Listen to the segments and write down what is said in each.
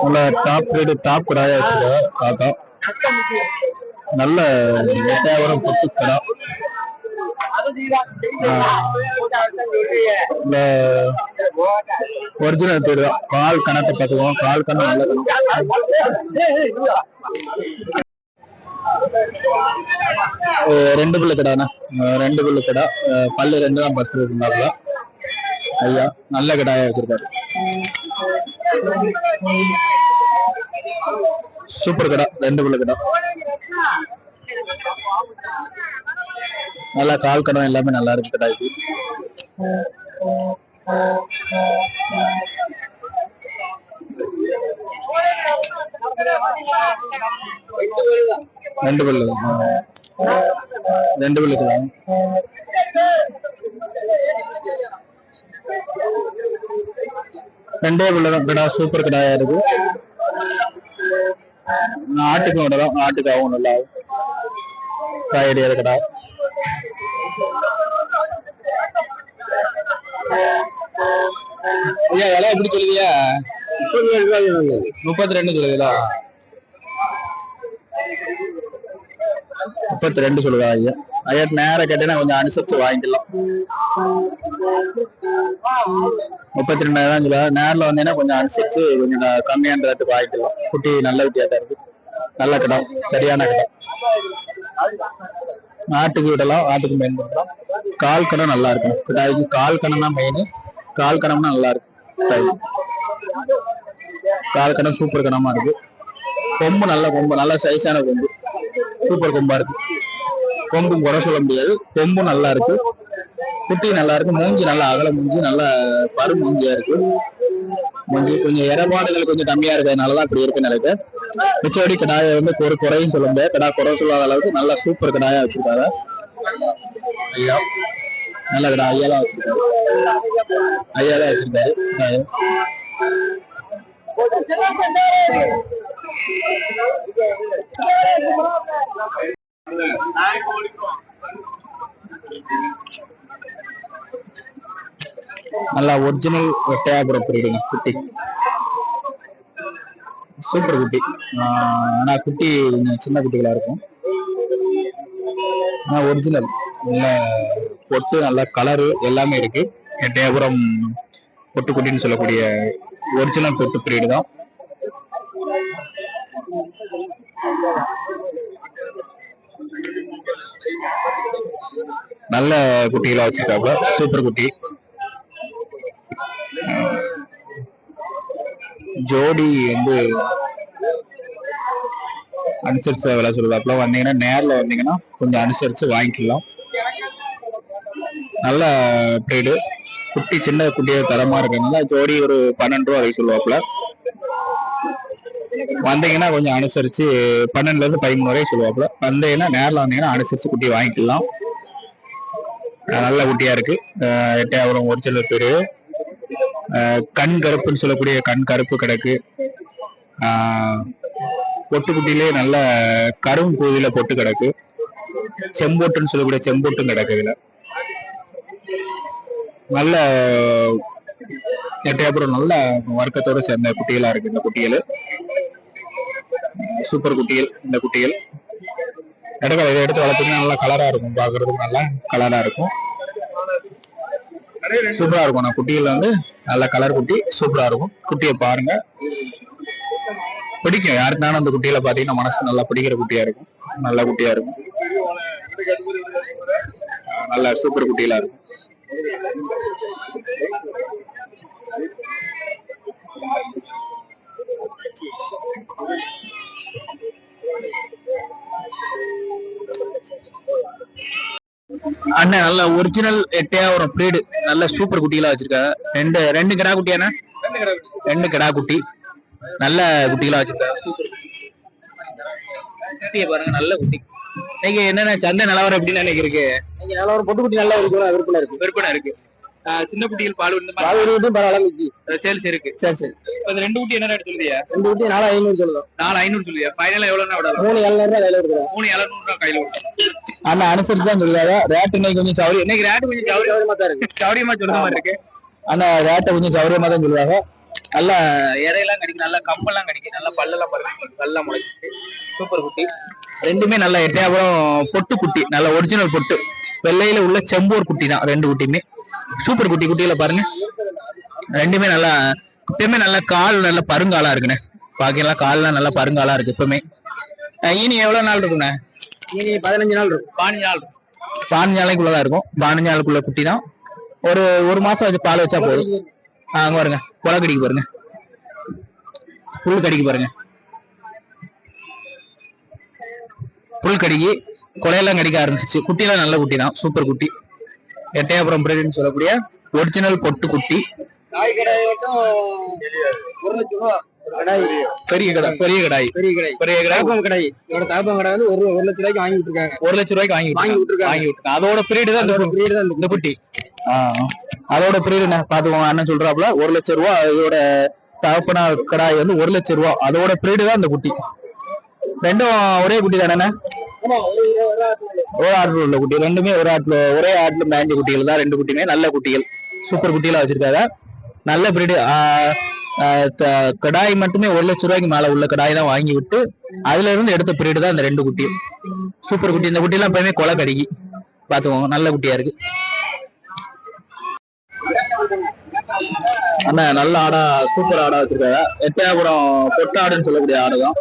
நல்ல top RAD top கடாயா வச்சிருக்க காக்கா நல்ல எட்டாயிரம் பொட்டு கடா இந்த ஒரிஜினல் பேர் தான் கால் கணத்தை பார்த்துக்குவோம். கால் கணம் நல்ல ரெண்டு புல்லு கடாண்ணா ரெண்டு புல்லு கடா பல்லு ரெண்டு தான் பத்து இருந்தாப்புல ஐயா நல்ல கடாயா வச்சிருக்காரு. சூப்பர் கடா ரெண்டு புல்லு கடா. நல்லா கால் கடம் எல்லாமே நல்லா இருக்கு கடா. ரெண்டு பல்லு. ரெண்டு பல்லு கடா. ரெண்டே உள்ளதான் கடா சூப்பர் கடாயா இருக்கு. ஆட்டுக்கும் விடலாம். ஆட்டுக்காகவும் நல்லா காயடியாத கடா. ஐயா விலை எப்படி சொல்லுவியா முப்பத்தி ரெண்டு சொல்லுவீங்களா முப்பத்தி ரெண்டு சொல்லுவா ஐயா ஐயா நேரம் கேட்டீங்கன்னா கொஞ்சம் அனுசரிச்சு வாங்கிக்கலாம். முப்பத்தி ரெண்டாயிரம் சொல்லுவா நேரில் வந்தீங்கன்னா கொஞ்சம் அனுசரிச்சு கொஞ்சம் கம்மியான ரேட்டுக்கு வாங்கிக்கலாம். குட்டி நல்ல குட்டியா தான் இருக்கு. நல்ல கிடம் சரியான கிடம் ஆட்டுக்கு விடலாம் ஆட்டுக்கு மெயின் பண்ணலாம் கால் கணம் நல்லா இருக்கும் கிட்டாய்க்கு கால் கணம் மெயின் கால் கணம்னா நல்லா இருக்கும். கால் கணம் சூப்பர் கணமா இருக்கு. கொம்பு நல்ல கொம்பு நல்ல சைஸான கொம்பு. சூப்பர் கொம்பா இருக்கு. கொம்பும் குறை சொல்ல முடியாது. கொம்பும் நல்லா இருக்கு. குட்டி நல்லா இருக்கு. மூஞ்சி நல்லா அகல மூஞ்சி நல்லா பரு மூஞ்சியா இருக்கு. மூஞ்சி கொஞ்சம் இடபாடுகள் கொஞ்சம் கம்மியா இருக்கிறதுனாலதான் அப்படி இருக்கு நினைக்க மிச்சபடி கடாயை வந்து ஒரு குறையும் சொல்ல முடியாது. கடா குறை சொல்லாத அளவுக்கு நல்லா சூப்பர் கடாயா வச்சிருக்காங்க. ஐயா. நல்ல கடா ஐயா தான் வச்சிருக்காரு. ஐயா தான் வச்சிருக்காரு. நல்லா ஒரிஜினல் ஒட்டையாபுரம் புரியுதுங்க குட்டி. சூப்பர் குட்டி. ஆனா குட்டி கொஞ்சம் சின்ன குட்டிகளா இருக்கும். ஆனா ஒரிஜினல் நல்ல பொட்டு நல்ல கலரு எல்லாமே இருக்கு. எட்டயபுரம் பொட்டு குட்டின்னு சொல்லக்கூடிய ஒரிஜினல் பொட்டு பிரீடு தான். நல்ல குட்டிகளா வச்சிருக்காப்ல. சூப்பர் குட்டி. ஜோடி வந்து அனுசரிச்சு விலை சொல்லுவாப்புல வந்தீங்கன்னா நேர்ல வந்தீங்கன்னா கொஞ்சம் அனுசரிச்சு வாங்கிக்கலாம். நல்ல ப்ரீடு குட்டி சின்ன குட்டியோட தரமா இருக்கிறதுனால ஜோடி ஒரு பன்னெண்டு ரூபா வரைக்கும் சொல்லுவாப்புல. வந்தீங்கன்னா கொஞ்சம் அனுசரிச்சு பன்னெண்டுல இருந்து பதிமூணு வரைக்கும் சொல்லுவாப்புல. வந்தீங்கன்னா நேர்ல வந்தீங்கன்னா அனுசரிச்சு குட்டி வாங்கிக்கலாம். நல்ல குட்டியா இருக்கு. அஹ் ஒரிஜினல் பேரு கண் கருப்புன்னு சொல்லக்கூடிய கண் கருப்பு கிடக்கு. பொட்டுக்குட்டிலே நல்ல கரும் பூவில பொட்டு கிடக்கு. செம்போட்டுன்னு சொல்லக்கூடிய செம்போட்டும் கிடக்கு இதுல. நல்ல எட்டையாபுரம் நல்ல வர்க்கத்தோட சேர்ந்த குட்டிகளா இருக்கு இந்த குட்டிகள். சூப்பர் குட்டிகள் இந்த குட்டிகள். இடங்கள் இதை எடுத்து வளர்த்தீங்கன்னா நல்லா கலரா இருக்கும். பாக்குறதுக்கு நல்லா கலரா இருக்கும். சூப்பரா இருக்கும். நான் குட்டிகள் வந்து நல்ல கலர் குட்டி சூப்பரா இருக்கும். குட்டியை பாருங்க. பிடிக்கும். யாருக்குனாலும் அந்த குட்டியில பாத்தீங்கன்னா மனசு நல்லா பிடிக்கிற குட்டியா இருக்கும். நல்ல குட்டியா இருக்கும். நல்ல சூப்பர் குட்டியெல்லாம் இருக்கும். அண்ணன் நல்ல ஒரிஜினல் எட்டையா ஒரு பிரீடு நல்ல சூப்பர் குட்டிகளா வச்சிருக்காங்க. ரெண்டு ரெண்டு கிடா குட்டியாண்ணா ரெண்டு கிடா குட்டி. நல்ல குட்டிகளா வச்சிருக்காங்க. பாருங்க நல்ல குட்டி. நீங்க என்னென்ன சந்தை நிலவரம் எப்படின்னு நினைக்கிறீங்க ஒரு பொட்டு குட்டி நல்லா இருக்கு விற்பனை இருக்கு. விற்பனை இருக்கு. சின்ன குட்டிகள் பால் பால் பரவாயில்ல மிக்கி சேல்ஸ் இருக்கு சரி. சரி இந்த ரெண்டு குட்டி என்ன ரேட் சொல்லுதியா ரெண்டு குட்டி நாலு ஐநூறு சொல்லுவோம் நாலு ஐநூறு சொல்லுதியா ஃபைனலா எவ்வளவுனா விடலாம் மூணு எழுநூறு ரூபாய் கையில இருக்கிறோம் மூணு எழுநூறு ரூபாய் கையில விடலாம் ஆனா அனுசரிச்சு தான் சொல்லுவாங்க ரேட் இன்னைக்கு கொஞ்சம் சௌரியம் இன்னைக்கு ரேட் கொஞ்சம் சௌரியம் தான் இருக்கு. சௌரியமா சொல்ற மாதிரி இருக்கு. ஆனா ரேட்டை கொஞ்சம் சௌகரியமா தான் சொல்லுவாங்க. நல்ல இறையெல்லாம் கடிக்கும் நல்ல கம்பெல்லாம் கடிக்கும் நல்ல பல்லெல்லாம் பாருங்க நல்லா முளைச்சிட்டு சூப்பர் குட்டி. ரெண்டுமே நல்ல எட்டையாபுரம் பொட்டு குட்டி. நல்ல ஒரிஜினல் பொட்டு. வெள்ளையில உள்ள செம்பூர் குட்டி தான். ரெண்டு குட்டியுமே. சூப்பர் குட்டி குட்டியில பாருங்க. ரெண்டுமே நல்லா இப்பயுமே நல்ல கால் நல்ல பருங்காலா இருக்குண்ணே. பாக்கலாம் கால்லாம் நல்லா பருங்காலா இருக்கு இப்பவுமே அஹ் இனி எவ்வளவு நாள் இருக்குண்ணே? இனி பதினஞ்சு நாள் இருக்கும். பாஞ்சு நாள் பாஞ்சு நாளைக்குள்ளதான் இருக்கும். பாஞ்சு நாளுக்குள்ள குட்டி தான் ஒரு ஒரு மாசம் வச்சு பால் வச்சா போதும். அங்க பாருங்க. கொலை கடிக்கு பாருங்க. புல் கடிக்கு பாருங்க. புல் கடிக்கு கொலையெல்லாம் கடிக்க ஆரம்பிச்சிச்சு. குட்டியெல்லாம் நல்ல குட்டி தான் சூப்பர் குட்டி. எட்டையாபுரம் பிரீடுன்னு சொல்லக்கூடிய ஒரிஜினல் பொட்டு குட்டி நாய் கடாய் மட்டும் ஒரு லட்சம் ரூபா கடாய். பெரிய கடை பெரிய கடாய். பெரிய கடாய். பெரிய கடை தாப்பம் கடாய். இதோட தாப்பம் கடை வந்து ஒரு ஒரு லட்சம் ரூபாய்க்கு வாங்கி விட்டுருக்காங்க. ஒரு லட்சம் ரூபாய்க்கு வாங்கி வாங்கி விட்டுருக்காங்க. வாங்கி விட்டுருக்காங்க. அதோட பிரீடு தான் அதோட breed தான் இந்த குட்டி அதோட பிரீடு என்ன? பாத்துக்கோங்க அண்ணன் சொல்றாப்புல ஒரு லட்சம் ரூபா இதோட தகப்பனா கடாய் வந்து ஒரு லட்சம் ரூபா அதோட பிரீடு தான் இந்த குட்டி ரெண்டும் ஒரே குட்டி தானே ஒரு இருபது ஆட்டில் உள்ள குட்டி. ரெண்டுமே ஒரு ஆட்டில் ஒரே ஆட்டில் மேஞ்ச குட்டிகள் தான். ரெண்டு குட்டியுமே நல்ல குட்டிகள். சூப்பர் குட்டிகளா வச்சிருக்காங்க. நல்ல பிரீடு கடாய் மட்டுமே ஒரு லட்சம் ரூபாய்க்கு மேல உள்ள கடாய் தான் வாங்கி விட்டு அதுல இருந்து எடுத்த பிரீடு தான் இந்த ரெண்டு குட்டியும் சூப்பர் குட்டி. இந்த குட்டி எல்லாம் எப்பயுமே கொலை கடிக்கு. பாத்துக்கோங்க நல்ல குட்டியா இருக்கு. அண்ணா நல்ல ஆடா சூப்பர் ஆடா வச்சிருக்காங்க. எட்டயபுரம் பொட்டு ஆடுன்னு சொல்லக்கூடிய ஆடு தான்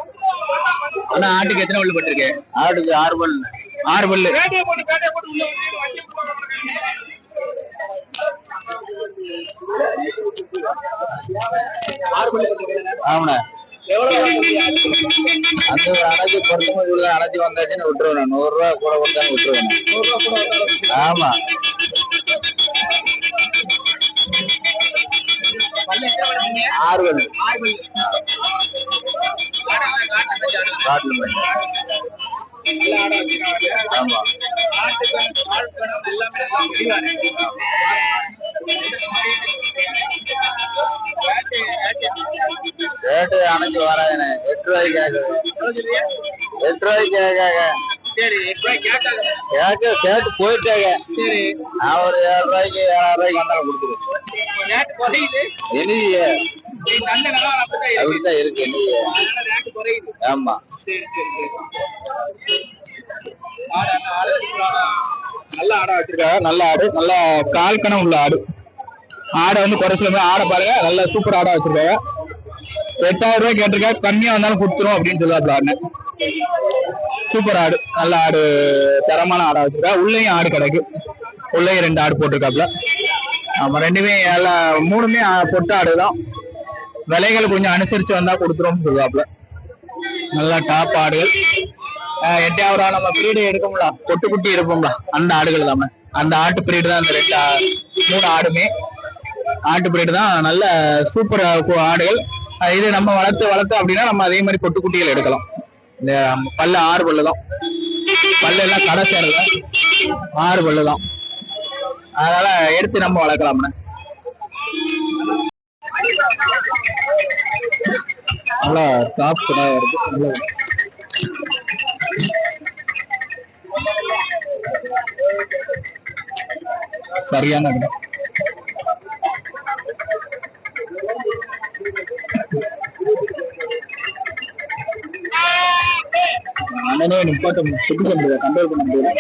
அண்ணா ஆட்டுக்கு எத்தனை பல்லு பட்டிருக்கு? ஆட்டுக்கு ஆறு பல்லு. ஆறு பல்லு. ஆமாண்ணா. அந்த ஒரு அணைச்சி பொறுத்தவங்க அணைச்சி வந்தாச்சுன்னு விட்டுருவேன் நூறு ரூபா கூட கொடுத்தாலும் விட்டுருவேன் ஆமா. ஆறு பல்லு காட்டுல ஆமா ரேட்டு அணைச்சு வராதுண்ணே எட்டு ரூபாய்க்கு எட்டு ரூபாய்க்கு கேட்க கேட்டு போயிட்டாங்க. நான் ஒரு ஏழு ரூபாய்க்கு ஏழாயிரம் ரூபாய்க்கு வந்தாலும் கொடுத்துருவேன் இருக்கு. ஆமா. நல்ல ஆடா வச்சிருக்காங்க. நல்ல ஆடு நல்ல கால் கணம் உள்ள ஆடு. ஆடை வந்து குறை சொல்ல ஆடை பாருங்க. நல்ல சூப்பர் ஆடா வச்சிருக்காங்க. எட்டாயிரம் ரூபாய் கேட்டிருக்கா கம்மியா வந்தாலும் கொடுத்துரும் அப்படின்னு சொல்லுவாப்ல அண்ணன் சூப்பர் ஆடு நல்ல ஆடு தரமான ஆடா வச்சிருக்கா. உள்ளேயும் ஆடு கிடக்கு. உள்ளேயும் ரெண்டு ஆடு போட்டிருக்காப்ல. ஆமா ரெண்டுமே எல்லா மூணுமே பொட்டு ஆடு தான். விலைகள் கொஞ்சம் அனுசரிச்சு வந்தா கொடுத்துரும் சொல்லுவாப்ல. நல்லா டாப் ஆடுகள். ஆஹ் எட்டையாவரா நம்ம பிரீடு எடுக்கும்ல பொட்டு குட்டி எடுப்போம்ல. அந்த ஆடுகள் தான் அந்த ஆட்டு பிரீடு தான் அந்த ரெண்டு ஆ- மூணு ஆடுமே. ஆட்டு பிரீடு தான் நல்ல சூப்பர் ஆடுகள். இது நம்ம வளர்த்து வளர்த்து அப்படின்னா நம்ம அதே மாதிரி பொட்டு குட்டிகள் எடுக்கலாம். இந்த பல்லு ஆறு பல்லு தான் பல்லு எல்லாம் கடை சேரல. ஆறு பல்லு தான் அதனால எடுத்து நம்ம வளர்க்கலாம்ண்ணே நல்லா டாப் கடாயா இருக்கு. நல்லா சரியான கடை அண்ணனே நிப்பாட்ட சுட்டு பண்ணுறது கண்ட்ரோல் பண்ண முடியல.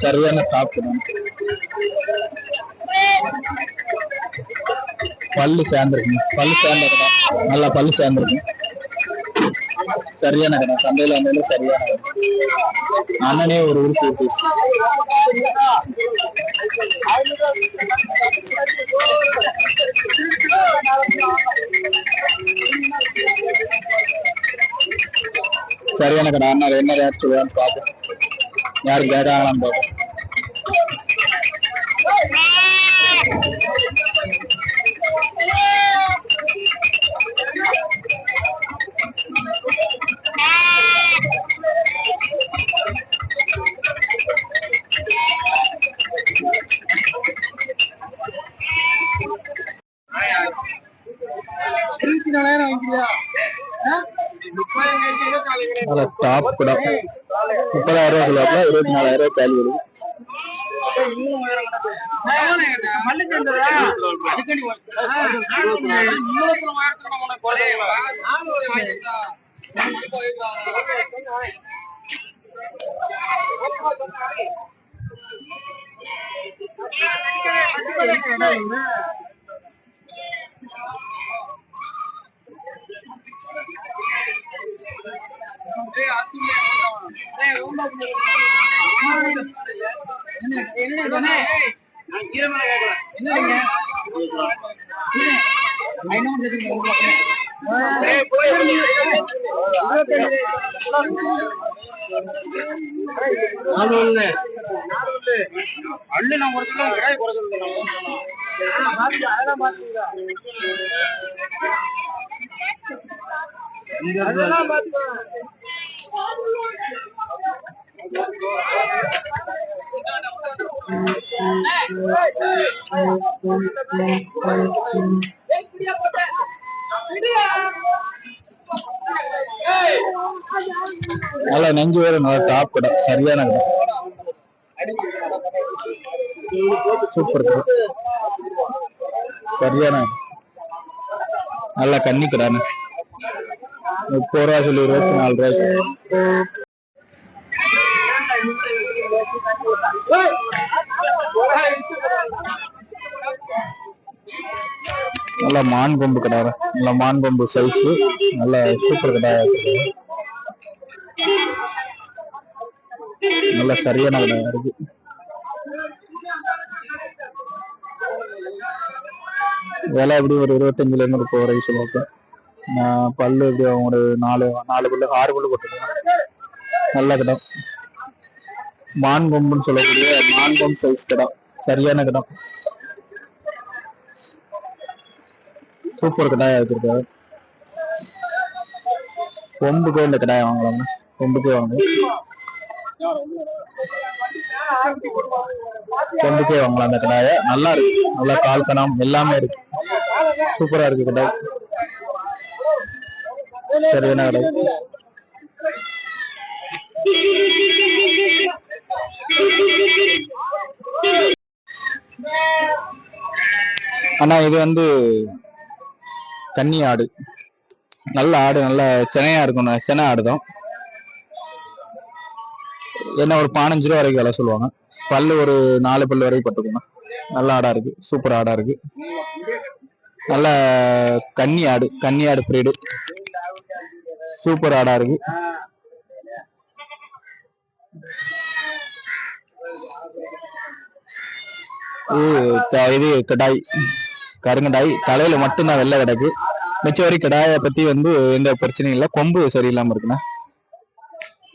சரியான சாப்பிடணும் பல்லு சேர்ந்துருக்குங்க பல்லு சேர்ந்த கடை நல்லா பல்லு சேர்ந்துருக்கு சரியான கடை சந்தையில வந்தாலும் சரியான கடை அண்ணனே ஒரு உறுப்பு சரியான கடை அண்ணா என்ன ரேட் சொல்லுவான்னு பார்ப்போம். யார் கேட்டாங்களான்னு பார்ப்போம். இருபத்தி நாலாயிரம் வாங்கிக்கிறியா டாப் கூட முப்பதாயிரம் சொல்லுவாப்புல? இருபத்தி நாலாயிரம் ரூபாய் கேள்வி வருது கிடக்கு. மல்லிச்சந்திரா? அதுக்கடி வா. இவ்வளவு நல்லா நெஞ்சு வேற நல்லா டாப் கடை. சரியான கடை சூப்பர் சரியான நல்லா கண்ணி கடான்னு முப்பது ரூபா சொல்லி இருபத்தி நாலு ரூபாய்க்கு நல்ல மான் கொம்பு கடை. நல்ல மான் கொம்பு சைஸ் நல்ல சூப்பர் கடை. நல்ல சரியான கடை. இருக்கு. விலை எப்படி ஒரு இருபத்தஞ்சுல இருந்து முப்பது வரைக்கும் சொல்லுவாங்க பல்லு எப்படி ஒரு நாலு நாலு பல்லு ஆறு பல்லு போட்டுருக்காங்க. நல்ல கிடம். மான் கொம்புன்னு சொல்லக்கூடிய மான் கொம்பு சைஸ் கிடம். சரியான கிடம். சூப்பர் கடாயா வச்சிருக்காரு. கொம்புக்கே இந்த கடாயை வாங்கலாங்க கொம்புக்கே வாங்க கொம்புக்கே வாங்கலாம் அந்த கடாயை. நல்லா இருக்கு. நல்லா கால் கணம் எல்லாமே இருக்கு. சூப்பரா இருக்கு கடாய். அண்ணா இது வந்து கன்னி ஆடு. நல்ல ஆடு நல்ல செனையா இருக்கும் செனை ஆடு தான் என்ன ஒரு பதினஞ்சு ரூபா வரைக்கும் விலை சொல்லுவாங்க. பல்லு ஒரு நாலு பல்லு வரைக்கும் பட்டுக்குங்க. நல்ல ஆடா இருக்கு. சூப்பர் ஆடா இருக்கு. நல்ல கன்னி ஆடு கன்னி ஆடு பிரீடு சூப்பர் ஆடா இருக்கு. இது க- இது கடாய் கருங்கடாய். தலையில மட்டும்தான் வெள்ளை கிடக்கு. மிச்ச வரை கடாயை பத்தி வந்து எந்த பிரச்சனையும் இல்லை. கொம்பு சரியில்லாம இருக்குண்ணா.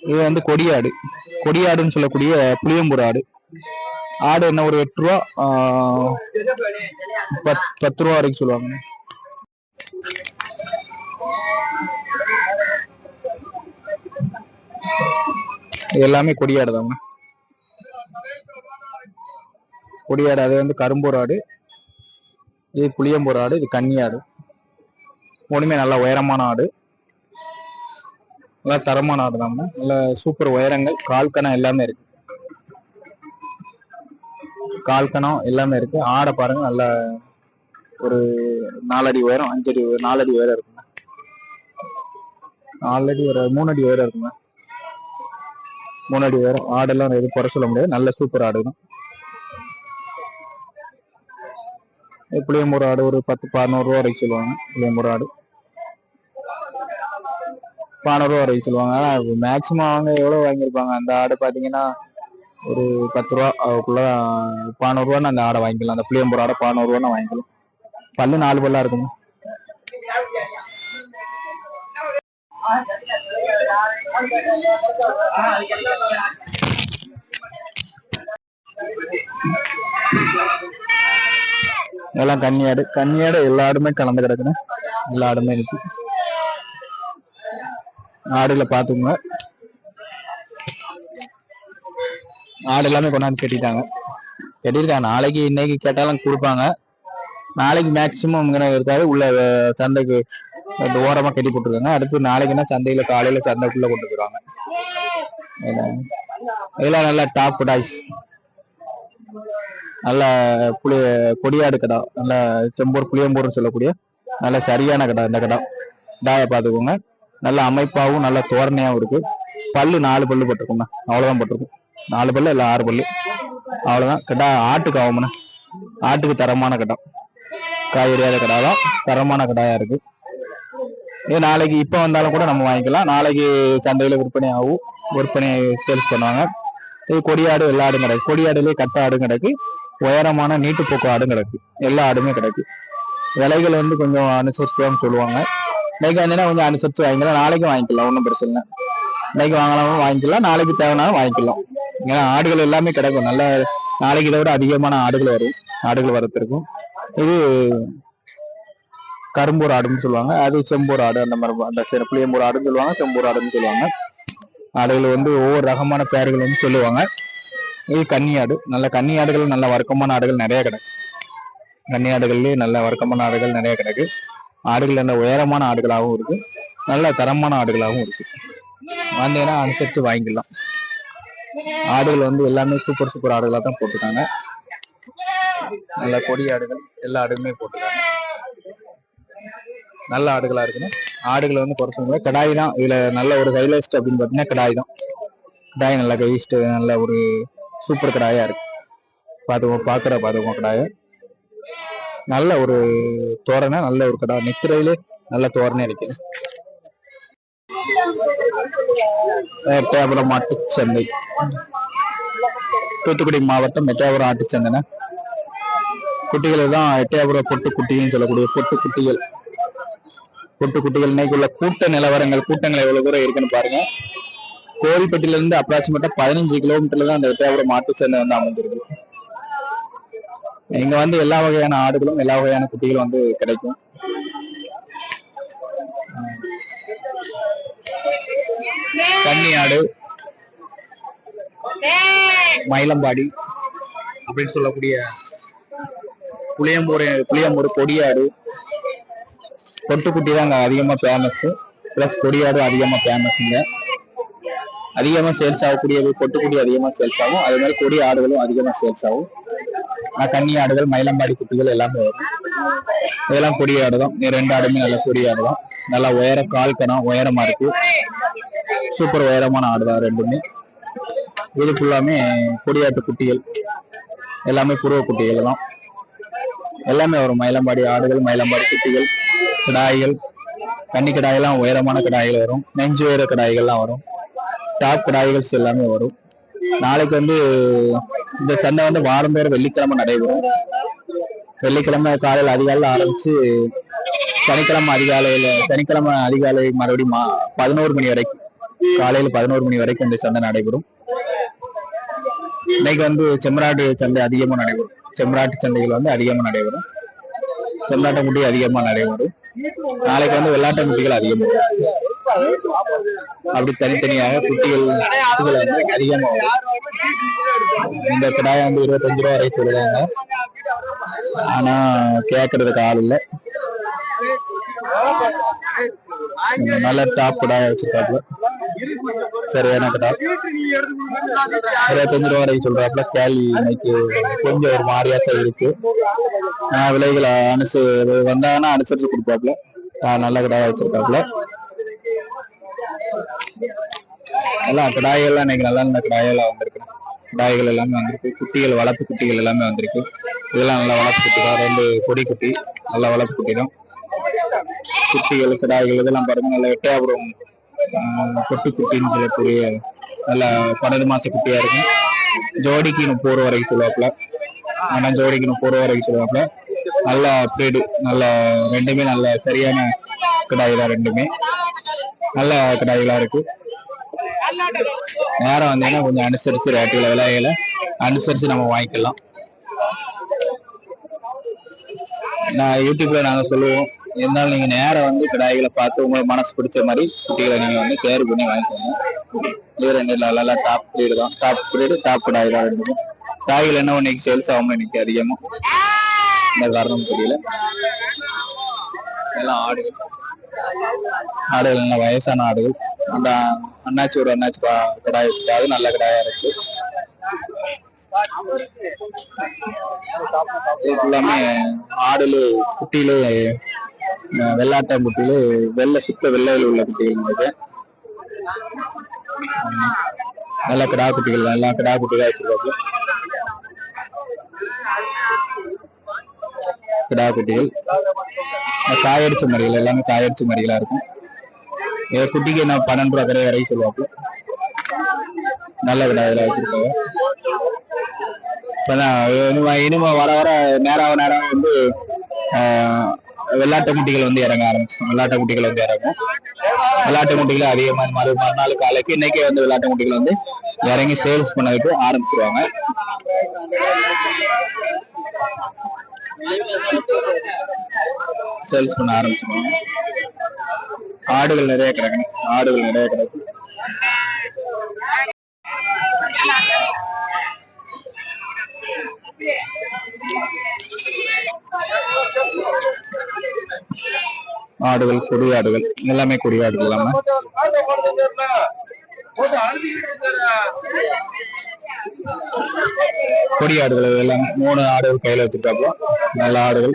இது வந்து கொடியாடு. கொடியாடுன்னு சொல்லக்கூடிய புளியம்பூர் ஆடு. ஆடு என்ன ஒரு எட்டு ரூபா ஆஹ், பத் பத்து ரூபா வரைக்கும் சொல்லுவாங்க எல்லாமே கொடியாடு தாங்க. கொடியாடு அது வந்து கரும்பூர் ஆடு இது புளியம்பூர் ஆடு இது கன்னி ஆடு மூணுமே நல்ல உயரமான ஆடு. நல்லா தரமான ஆடு தான் நல்ல சூப்பர் உயரங்கள் கால்கணம் எல்லாமே இருக்கு. கால்கணம் எல்லாமே இருக்கு. ஆடை பாருங்க நல்ல ஒரு நாலடி உயரம் அஞ்சடி நாலடி உயரம் இருக்குங்க. நாலடி ஒரு மூணு அடி உயரம் இருக்குங்க. முன்னாடி வரும் ஆடெல்லாம் எதுவும் குறை சொல்ல முடியாது. நல்ல சூப்பர் ஆடு தான். புளியம்பூர் ஆடு ஒரு பத்து பதினோரு ரூபா வரைக்கும் சொல்லுவாங்க. ஒரு ஆடு. பதினோரு ரூபா வரைக்கும் சொல்லுவாங்க. ஆனால் மேக்சிமம் அவங்க எவ்வளோ வாங்கியிருப்பாங்க? அந்த ஆடு பார்த்தீங்கன்னா ஒரு பத்து ரூபா. அதுக்குள்ள பதினோருவான்னு அந்த ஆடை வாங்கிக்கலாம். அந்த புளியம்பூர் ஆடை பதினோருவான்னு வாங்கிக்கலாம். பல்லு நாலு பல்லா இருக்குங்க. எல்லாம் கன்னியாடு கன்னியாடு எல்லா ஆடுமே கலந்து கிடக்குன்னு எல்லா ஆடுமே இருக்கு ஆடுல பாத்துங்க ஆடு எல்லாமே கொண்டாந்து கட்டிட்டாங்க. கட்டியிருக்காங்க. நாளைக்கு இன்னைக்கு கேட்டாலும் கொடுப்பாங்க. நாளைக்கு மேக்சிமம் இருக்காது. உள்ள சந்தைக்கு அந்த ஓரமா கட்டி போட்டுருக்காங்க. அடுத்து நாளைக்குன்னா சந்தையில காலையில சந்தைக்குள்ள கொண்டு இதெல்லாம் நல்லா டாப் டாய்ஸ் நல்ல புளி கொடியாடு கடா. நல்ல செம்பூர் புளியம்பூர்னு சொல்லக்கூடிய நல்ல சரியான கடா இந்த கடா. டாயை பார்த்துக்கோங்க. நல்ல அமைப்பாகவும் நல்ல தோரணையாகவும் இருக்கு. பல்லு நாலு பல்லு போட்டிருக்குங்க அவ்வளவுதான் போட்டிருக்கும். நாலு பல்லு இல்லை ஆறு பல்லு. அவ்வளவுதான். கடா ஆட்டுக்கு ஆகும்ண்ணா. ஆட்டுக்கு தரமான கடா. காய்கறியாத கடா தான் தரமான கடாயா இருக்கு. இது நாளைக்கு இப்போ வந்தாலும் கூட நம்ம வாங்கிக்கலாம். நாளைக்கு சந்தையில் விற்பனை ஆகும் விற்பனை சேல்ஸ் பண்ணுவாங்க. இது கொடியாடு எல்லா ஆடும் கிடக்கு. கொடியாடுலேயே கட்ட ஆடும் கிடக்கு. உயரமான நீட்டு போக்கு ஆடும் கிடக்கு. எல்லா ஆடுமே கிடக்கு. விலைகள் வந்து கொஞ்சம் அனுசரிச்சுதான் சொல்லுவாங்க. இன்னைக்கு வந்தீங்கன்னா கொஞ்சம் அனுசரிச்சு வாங்கிக்கலாம். நாளைக்கு வாங்கிக்கலாம். ஒன்றும் பிரச்சனை இல்லை. இன்னைக்கு வாங்கினாலும் வாங்கிக்கலாம். நாளைக்கு தேவைனாலும் வாங்கிக்கலாம். ஏன்னா ஆடுகள் எல்லாமே கிடக்கும். நல்ல நாளைக்கு இதை விட அதிகமான ஆடுகள் வரும். ஆடுகள் வரத்திருக்கும் இது கரும்பூர் ஆடுன்னு சொல்லுவாங்க. அது செம்பூர் ஆடு அந்த மாதிரி அந்த புளியம்பூர் ஆடுன்னு சொல்லுவாங்க செம்பூர் ஆடுன்னு சொல்லுவாங்க. ஆடுகள் வந்து ஒவ்வொரு ரகமான பேர்கள் வந்து சொல்லுவாங்க. இது கன்னி ஆடு. நல்ல கன்னி ஆடுகள் நல்ல வர்க்கமான ஆடுகள் நிறைய கிடக்கு. கன்னி ஆடுகள்லேயே நல்ல வர்க்கமான ஆடுகள் நிறைய கிடக்கு. ஆடுகள் நல்ல உயரமான ஆடுகளாகவும் இருக்கு. நல்ல தரமான ஆடுகளாகவும் இருக்கு. வந்தீங்கன்னா அனுசரித்து வாங்கிக்கலாம். ஆடுகள் வந்து எல்லாமே சூப்பர் சூப்பர் ஆடுகளாக தான் போட்டிருக்காங்க. நல்ல கொடி ஆடுகள் எல்லா ஆடுகளுமே போட்டிருக்காங்க. நல்ல ஆடுகளா இருக்குன்னு ஆடுகளை வந்து குறைச்சவங்க கடாய் தான். இதுல நல்ல ஒரு ஹைலைஸ்ட் அப்படின்னு பார்த்தீங்கன்னா கடாய் தான். கடாய் நல்ல கைஸ்ட் நல்ல ஒரு சூப்பர் கடாயா இருக்கு. பார்த்துக்கோ பார்க்குற பார்த்துக்கோ கடாய. நல்ல ஒரு தோரணை நல்ல ஒரு கடா நிக்கிறதுலே நல்ல தோரணை இருக்கு. எட்டயபுரம் ஆட்டுச்சந்தை. தூத்துக்குடி மாவட்டம் எட்டயபுரம் ஆட்டுச்சந்தைனா குட்டிகள் தான் எட்டயபுரம் பொட்டு குட்டின்னு சொல்லக்கூடிய பொட்டு குட்டிகள் பொட்டு குட்டிகள் இன்னைக்கு உள்ள கூட்ட நிலவரங்கள் கூட்டங்கள் எவ்வளவு தூரம் இருக்குன்னு பாருங்க. கோவில்பட்டில இருந்து அப்ராக்சிமேட்டா பதினஞ்சு கிலோமீட்டர்ல தான் அந்த எட்டையாபுரம் மாட்டு சந்தை வந்து அமைஞ்சிருக்கு. இங்க வந்து எல்லா வகையான ஆடுகளும் எல்லா வகையான குட்டிகளும் வந்து கிடைக்கும். கன்னி ஆடு மயிலம்பாடி அப்படின்னு சொல்லக்கூடிய புளியம்பூர் புளியம்பூர் கொடியாடு பொட்டுக்குட்டி தான் அங்க அதிகமா ஃபேமஸ் பிளஸ் கொடியாடும் அதிகமா ஃபேமஸ்ங்க அதிகமா சேல்ஸ் ஆகக்கூடியது பொட்டுக்குடி அதிகமா சேல்ஸ் ஆகும். அதே மாதிரி கொடி ஆடுகளும் அதிகமா சேல்ஸ் ஆகும். ஆஹ் கன்னி ஆடுகள் மயிலம்பாடி குட்டிகள் எல்லாமே வரும். இதெல்லாம் கொடி ஆடு தான் ரெண்டு ஆடுமே நல்லா கொடி ஆடு தான் நல்லா உயர கால் கணம் உயரமா இருக்கு. சூப்பர் உயரமான ஆடு தான் ரெண்டுமே. இது ஃபுல்லாமே கொடியாட்டு குட்டிகள். எல்லாமே புருவ குட்டிகள் தான் எல்லாமே வரும். மயிலம்பாடி ஆடுகள் மயிலம்பாடி குட்டிகள். கிடாய்கள் கன்னி கிடாயெல்லாம் உயரமான கிடாய்கள் வரும். நெஞ்சு உயர கிடாய்கள்லாம் வரும். டாப் கிடாய்கள்ஸ் எல்லாமே வரும். நாளைக்கு வந்து இந்த சந்தை வந்து வாரம் பேர் வெள்ளிக்கிழமை நடைபெறும். வெள்ளிக்கிழமை காலையில் அதிகாலையில் ஆரம்பிச்சு சனிக்கிழமை அதிகாலையில் சனிக்கிழமை அதிகாலை மறுபடியும் மா- பதினோரு மணி வரைக்கும் காலையில் பதினோரு மணி வரைக்கும் இந்த சந்தை நடைபெறும். இன்னைக்கு வந்து செம்மராட்டு சந்தை அதிகமா நடைபெறும். செம்மராட்டு சந்தைகள் வந்து அதிகமாக நடைபெறும். செம்மராட்ட முட்டி அதிகமா நடைபெறும். நாளைக்கு வந்து வெள்ளாட்ட முட்டிகள் அதிகமா. அப்படி தனித்தனியாக குட்டிகள் குட்டிகள் வந்து அதிகமா இந்த கிடாயை வந்து இருபத்தஞ்சு ரூபா வரைக்கும் சொல்லுவாங்க ஆனா கேட்கறதுக்கு ஆள் இல்லை. நல்ல டாப் கிடாய வச்சிருக்காப்புல சரியான கிடா இருபத்தஞ்சு ரூபா வரைக்கும் சொல்றாப்புல கேள்வி இன்னைக்கு கொஞ்சம் ஒரு மாதிரியாத்தான் இருக்கு. விலைகளை அனுசு வந்தாங்கன்னா அனுசரிச்சு கொடுப்பாப்புல ஆஹ் நல்ல கிடாய வச்சிருக்காப்புல எல்லாம் கிடாயெல்லாம் இன்னைக்கு நல்ல நல்ல கிடாயெல்லாம் வந்திருக்கு. கிடாய்கள் எல்லாமே வந்திருக்கு. குட்டிகள் வளர்ப்பு குட்டிகள் எல்லாமே வந்திருக்கு. இதெல்லாம் நல்ல வளர்ப்பு குட்டி தான். ரெண்டு கொடி குட்டி நல்ல வளர்ப்பு குட்டி தான் குட்டிகள் கிடாய்கள் இதெல்லாம் பாருங்க நல்ல எட்டையாபுரம் ஆஹ், பொட்டு குட்டின்னு சொல்லக்கூடிய நல்ல பன்னெண்டு மாச குட்டியா இருக்கும். ஜோடிக்கு முப்பது வரைக்கும் சொல்லுவாப்புல. ஆனா ஜோடிக்கு முப்பது வரைக்கும் சொல்லுவாப்புல. நல்ல பிரீடு நல்ல ரெண்டுமே நல்ல சரியான கிடாய்களா ரெண்டுமே. நல்ல கிடாய்களா இருக்கு. நேரம் வந்தீங்கன்னா கொஞ்சம் அனுசரிச்சு ரேட்டுகளை விலைகளை அனுசரிச்சு நம்ம வாங்கிக்கலாம். நான் யூடியூப்ல நாங்க சொல்லுவோம். இருந்தாலும் நீங்க நேரம் வந்து கிடாய்களை பார்த்து உங்களுக்கு மனசு பிடிச்ச மாதிரி குட்டிகளை நீங்க வந்து கேர் பண்ணி வாங்கிக்கோங்க. இது ரெண்டு நல்லா டாப் ப்ரீடு தான். டாப் ப்ரீடு டாப் கிடாய் தான் ரெண்டு காய்கள் என்ன இன்னைக்கு சேல்ஸ் ஆகும் இன்னைக்கு அதிகமா? இந்த காரணம் தெரியல. எல்லாம் ஆடுகள் ஆடுகள் என்ன வயசான ஆடுகள். அந்த அண்ணாச்சி ஒரு அண்ணாச்சி கடாய் கிடாய் நல்ல கடாயா இருக்கு. இது எல்லாமே ஆடுல குட்டியில அஹ், வெள்ளாட்டம் வெள்ளை சுத்த வெள்ளையில் உள்ள குட்டிகள் இருக்கு நல்ல கிடா குட்டிகள் எல்லாம் கிடா குட்டிகள் வச்சிருக்காங்க கிடா குட்டிகள் காயடிச்ச மறிகள் எல்லாமே காயடிச்ச மறிகளா இருக்கும். ஏ குட்டிக்கு நான் பன்னெண்டு ரூபா கரை வரைக்கும் சொல்லுவாங்க நல்ல கிடா இதெல்லாம் வச்சிருக்காங்க இப்பதான் இனிமே இனிமே வர வர நேரம் நேரம் வந்து ஆஹ், வெள்ளாட்டு குட்டிகள் வந்து இறங்க ஆரம்பிச்சோம் வெள்ளாட்டு குட்டிகள் வந்து இறங்கும். வெள்ளாட்டு குட்டிகள் அதிகமா மறு மறுநாள் காலைக்கு இன்னைக்கே வந்து வெள்ளாட்டு குட்டிகள் வந்து இறங்கி சேல்ஸ் பண்ணிட்டு ஆரம்பிச்சிருவாங்க. சேல்ஸ் பண்ண ஆரம்பிச்சிருவாங்க. ஆடுகள் நிறைய கிடக்கு. ஆடுகள் நிறைய கிடக்கு. ஆடுகள் கொடி ஆடுகள் எல்லாமே கொடி ஆடுகள் எல்லாமே கொடி ஆடுகள் எல்லாமே மூணு ஆடுகள் கையில வச்சிருக்காப்போ நல்ல ஆடுகள்.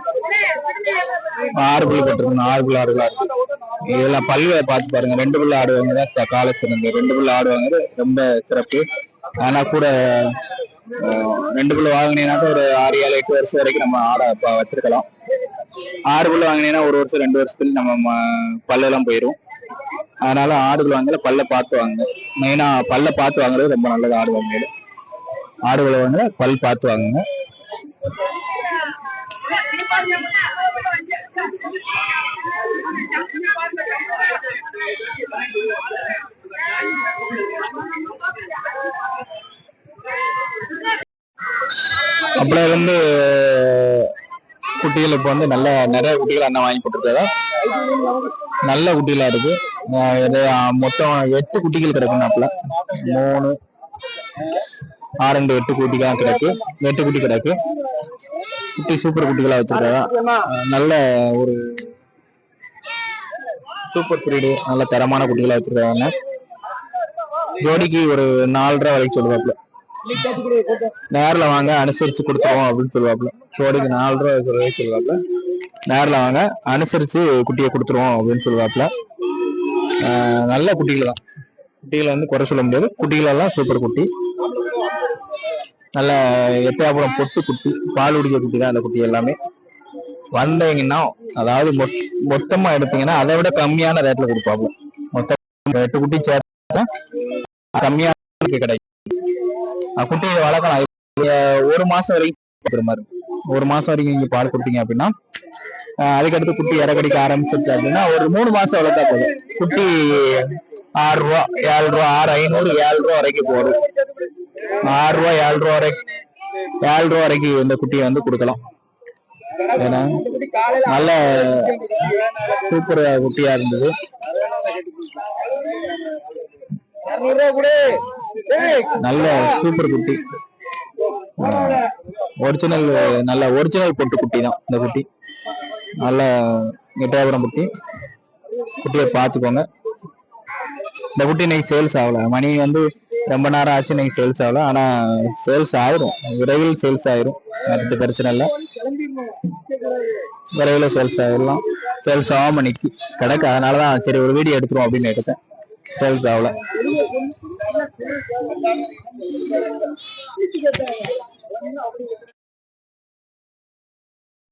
ஆறு புள்ளி போட்டிருக்கணும் ஆறு புள்ளி ஆடுகளா இருக்கு இதெல்லாம் பல்வே பார்த்து பாருங்க. ரெண்டு புள்ள ஆடு வாங்குறது காலை சிறந்த ரெண்டு புள்ள ஆடு வாங்குறது ரொம்ப சிறப்பு. ஆனா கூட ரெண்டு புள்ள வாங்கினீங்கன்னா ஒரு ஆறு ஏழு எட்டு வருஷம் வரைக்கும் நம்ம ஆடை இப்போ வச்சிருக்கலாம். ஆறு புள்ள வாங்கினீங்கன்னா ஒரு வருஷம் ரெண்டு வருஷத்துல நம்ம பல்லெல்லாம் போயிடும் அதனால ஆடுகள் வாங்கல பல்ல பார்த்து வாங்க மெயினா பல்ல பார்த்து வாங்குறது ரொம்ப நல்லது ஆடு வாங்குறது ஆடுகளை வாங்க பல் பார்த்து வாங்குங்க. அப்புறம் வந்து குட்டிகள் இப்போ வந்து நல்ல நிறைய குட்டிகள் அண்ணன் வாங்கி போட்டிருக்காரு நல்ல குட்டிகளா இருக்கு. மொத்தம் எட்டு குட்டிகள் கிடக்குனாப்புல மூணு ஆறு ரெண்டு எட்டு குட்டிகள் கிடக்கு. எட்டு குட்டி கிடக்கு. குட்டி சூப்பர் குட்டிகளா வச்சிருக்காங்க. நல்ல ஒரு சூப்பர் பிரீடு நல்ல தரமான குட்டிகளா வச்சிருக்காங்க. ஜோடிக்கு ஒரு நாலரை வரைக்கும் சொல்லுவாப்புல நேர்ல வாங்க அனுசரிச்சு கொடுத்துருவோம் அப்படின்னு சொல்லுவாப்புல. சோடிக்கு நாலு ரூபா வரைக்கும் சொல்லுவாப்புல. நேர்ல வாங்க அனுசரிச்சு குட்டியை கொடுத்துருவோம் அப்படின்னு சொல்லுவாப்புல. நல்ல குட்டிகள் தான். குட்டிகளை வந்து குறை சொல்ல முடியாது. குட்டிகளெல்லாம் சூப்பர் குட்டி. நல்ல எட்டையாபுரம் பொட்டு குட்டி பால் குடிக்க குட்டி தான் அந்த குட்டி எல்லாமே. வந்தீங்கன்னா அதாவது மொத்- மொத்தமா எடுத்தீங்கன்னா அதை விட கம்மியான ரேட்ல கொடுப்பாங்க மொத்தம் எட்டு குட்டி சேர்த்தா கம்மியான கிடைக்கும். குட்டியை வளர்க்கலாம். ஒரு மாசம் வரைக்கும் கொடுக்குற மாதிரி. ஒரு மாசம் வரைக்கும் நீங்க பால் கொடுத்தீங்க அப்படின்னா அதுக்கடுத்து குட்டி இறக்கடிக்க ஆரம்பிச்சிருச்சு அப்படின்னா ஒரு மூணு மாசம் வளர்த்தா போதும். குட்டி ஆறு ரூபா ஏழு ரூபா ஆறு ஐநூறு ஏழு ரூபா வரைக்கும் போடும் ஆறு ரூபா ஏழு ரூபா வரைக்கும் ஏழு ரூபா வரைக்கும் இந்த குட்டியை வந்து கொடுக்கலாம். ஏன்னா நல்ல சூப்பர் குட்டியா இருந்தது. நல்ல சூப்பர் குட்டி. ஒரிஜினல் நல்ல ஒரிஜினல் பொட்டு குட்டி தான் இந்த குட்டி. நல்ல எட்டாபுரம் குட்டி. குட்டியை பார்த்துக்கோங்க. இந்த குட்டி இன்னைக்கு சேல்ஸ் ஆகல. மணி வந்து ரொம்ப நேரம் ஆச்சு இன்னைக்கு சேல்ஸ் ஆகல. ஆனா சேல்ஸ் ஆயிரும். விரைவில் சேல்ஸ் ஆயிரும். அது பிரச்சனை இல்லை. விரைவில் சேல்ஸ் ஆயிடலாம் சேல்ஸ் ஆகும் மணிக்கு கிடக்கு. அதனாலதான் சரி ஒரு வீடியோ எடுத்துருவோம் அப்படின்னு எடுத்தேன். சேல்ஸ் ஆகல